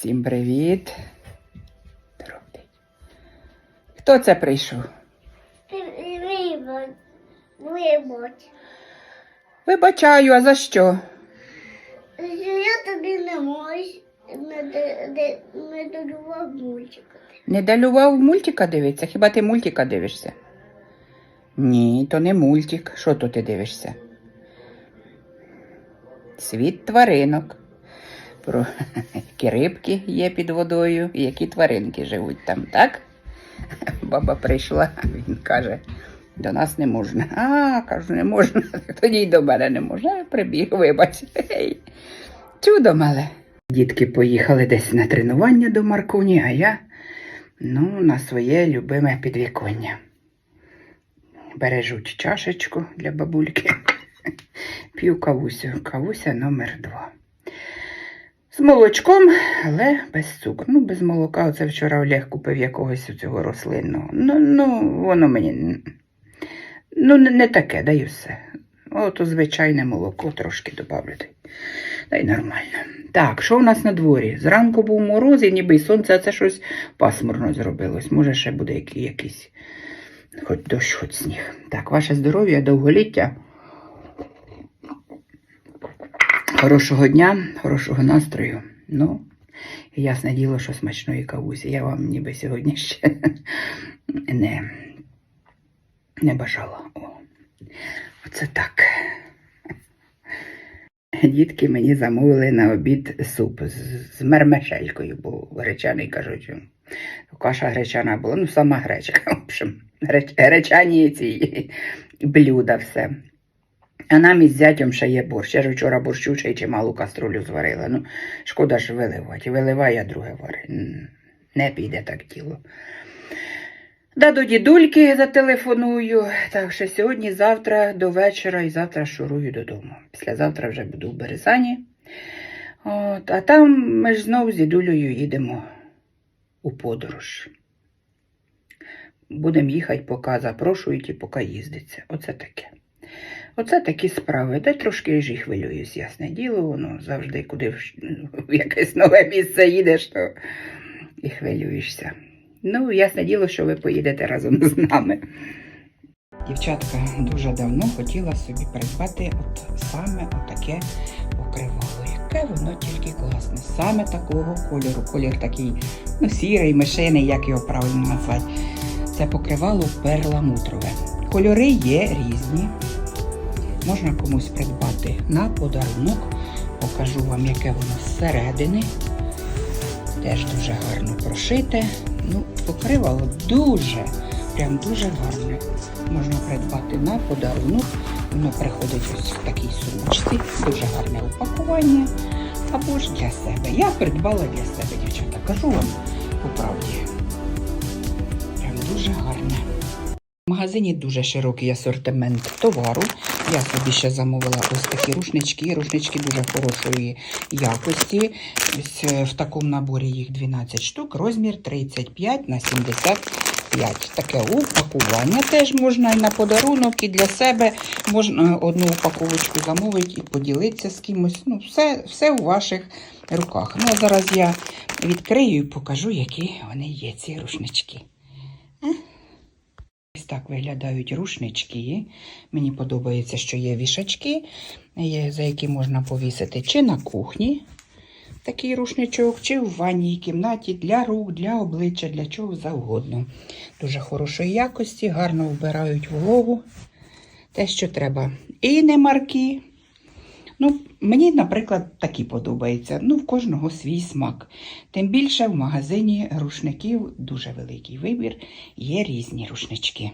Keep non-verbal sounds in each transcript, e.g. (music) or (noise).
Всім привіт. Хто це прийшов? Вибач. Вибач. Вибачаю, а за що? Я тобі не можу не, не, мультика. Не далював мультика дивитися? Хіба ти мультика дивишся? Ні, то не мультик. Що то ти дивишся? Світ тваринок. Про (laughs) які рибки є під водою і які тваринки живуть там, так? Баба прийшла, він каже, до нас не можна. А, кажу, не можна. (laughs) Тоді й до мене не можна. Прибіг, вибач. Чудо мале. Дітки поїхали десь на тренування до Маркуні, а я ну, на своє любиме підвіконня. Бережуть чашечку для бабульки. (laughs) П'ю кавусю. Кавуся номер два. З молочком, але без цукру. Ну, без молока. Оце вчора Олег купив якогось цього рослинного. Ну, ну, воно мені. Ну, не, таке, даю все. Ото звичайне молоко трошки добавлю. та й- нормально. Так, що в нас на дворі? Зранку був мороз і ніби сонце, а це щось пасмурно зробилось. Може, ще буде якийсь хоч дощ, хоч сніг. Так, ваше здоров'я, довголіття. Хорошого дня, хорошого настрою. Ну, і ясне діло, що смачної кавусі. Я вам ніби сьогодні ще (laughs) не, не бажала. О, оце так. Дітки мені замовили на обід суп з, мермешелькою, бо гречаний кажуть. Каша гречана була, ну сама гречка, (laughs) в общем, греч, гречані ці блюда все. А нам із зятем ще є борщ. Я ж вчора борщу ще й чималу каструлю зварила. Ну, шкода ж виливати. Виливай, я друге вари. М, Не піде так діло. Да до дідульки зателефоную. Так що сьогодні, завтра до вечора і завтра шурую додому. Післязавтра вже буду в Березані. От, а там ми ж знову з дідулею їдемо у подорож. Будемо їхати, поки запрошують і поки їздиться. Оце таке. Оце такі справи. Та трошки ж і хвилююсь, ясне діло, воно завжди, куди в, якесь нове місце їдеш, то і хвилюєшся. Ну, ясне діло, що ви поїдете разом з нами. Дівчатка дуже давно хотіла собі придбати от саме отаке покривало. Яке воно тільки класне. Саме такого кольору. Колір такий, ну, сірий, мишиний, як його правильно назвати. Це покривало перламутрове. Кольори є різні. Можна комусь придбати на подарунок. Покажу вам, яке воно зсередини. Теж дуже гарно прошите. Ну, покривало дуже, прям дуже гарне. Можна придбати на подарунок. Воно приходить ось в такій сумочці. Дуже гарне упакування. Або ж для себе. Я придбала для себе, дівчата. Кажу вам по правді. Прям дуже гарне. Магазині дуже широкий асортимент товару. Я собі ще замовила ось такі рушнички. Рушнички дуже хорошої якості. Е, в такому наборі їх 12 штук, розмір 35 на 75. Таке упакування теж можна і на подарунок, і для себе можна одну упаковочку замовити і поділитися з кимось. Ну, все, все у ваших руках. Ну, а зараз я відкрию і покажу, які вони є, ці рушнички. Ось так виглядають рушнички. Мені подобається, що є вішачки, за які можна повісити чи на кухні такий рушничок, чи в ванній кімнаті для рук, для обличчя, для чого завгодно. Дуже хорошої якості, гарно вбирають вологу. Те, що треба. І не марки. Ну, мені, наприклад, такі подобаються. Ну, в кожного свій смак. Тим більше в магазині рушників дуже великий вибір, є різні рушнички.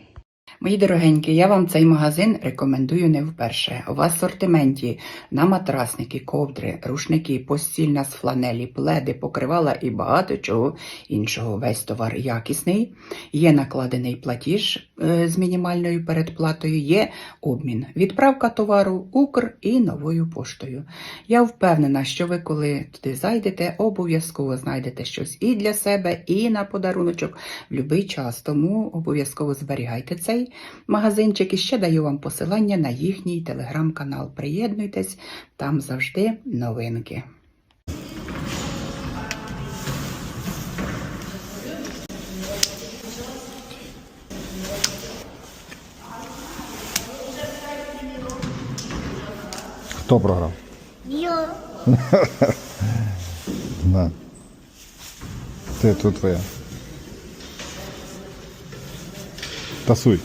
Мої дорогенькі, я вам цей магазин рекомендую не вперше. В асортименті на матрасники, ковдри, рушники, постільна з фланелі, пледи, покривала і багато чого іншого. Весь товар якісний. Є накладений платіж з мінімальною передплатою, є обмін. Відправка товару Укр і новою поштою. Я впевнена, що ви, коли туди зайдете, обов'язково знайдете щось і для себе, і на подаруночок в будь-який час. Тому обов'язково зберігайте цей магазинчик і ще даю вам посилання на їхній телеграм-канал. Приєднуйтесь, там завжди новинки. Хто програв? Я. (laughs) На. Ти тут твоя. Тасуй.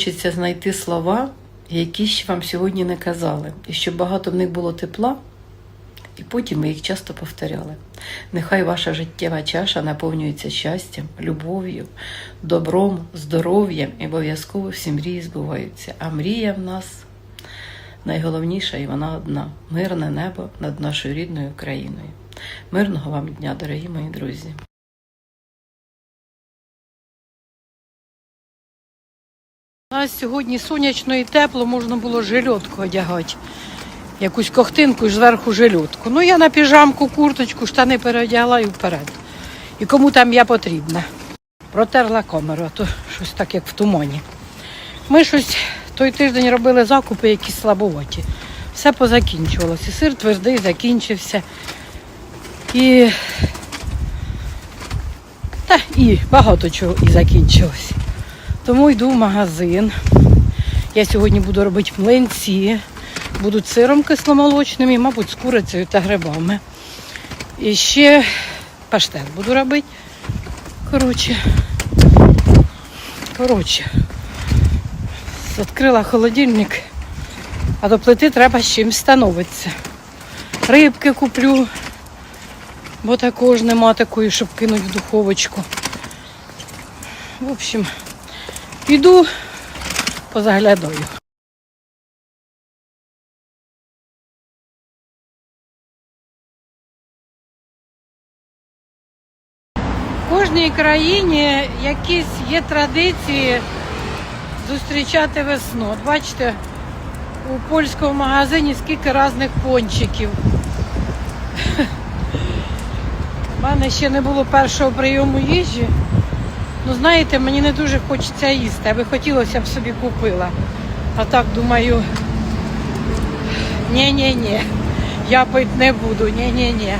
Хочеться знайти слова, які ще вам сьогодні не казали, і щоб багато в них було тепла, і потім ми їх часто повторяли. Нехай ваша життєва чаша наповнюється щастям, любов'ю, добром, здоров'ям і обов'язково всі мрії збуваються. А мрія в нас найголовніша і вона одна мирне небо над нашою рідною країною. Мирного вам дня, дорогі мої друзі! Нас сьогодні сонячно і тепло, можна було жильотку одягати. Якусь кохтинку і зверху жильотку. Ну, я на піжамку, курточку, штани переодягла і вперед. І кому там я потрібна. Протерла камеру, а то щось так, як в тумані. Ми щось той тиждень робили закупи, якісь слабоваті. Все позакінчувалося. Сир твердий закінчився. І. Та і багато чого і закінчилось. Тому йду в магазин. Я сьогодні буду робити млинці, будуть сиром кисломолочним і, мабуть, з курицею та грибами. І ще паштет буду робити. Коротше. Коротше. Відкрила холодильник, а до плити треба з чимось становитися. Рибки куплю, бо також нема такої, щоб кинути в духовочку. В общем, Піду, позаглядаю. В кожній країні якісь є традиції зустрічати весну. От бачите, у польському магазині скільки різних пончиків. У мене ще не було першого прийому їжі. Ну, знаєте, мені не дуже хочеться їсти, аби хотілося б собі купила. А так думаю, ні-ні-ні, я пити не буду, ні-ні-ні.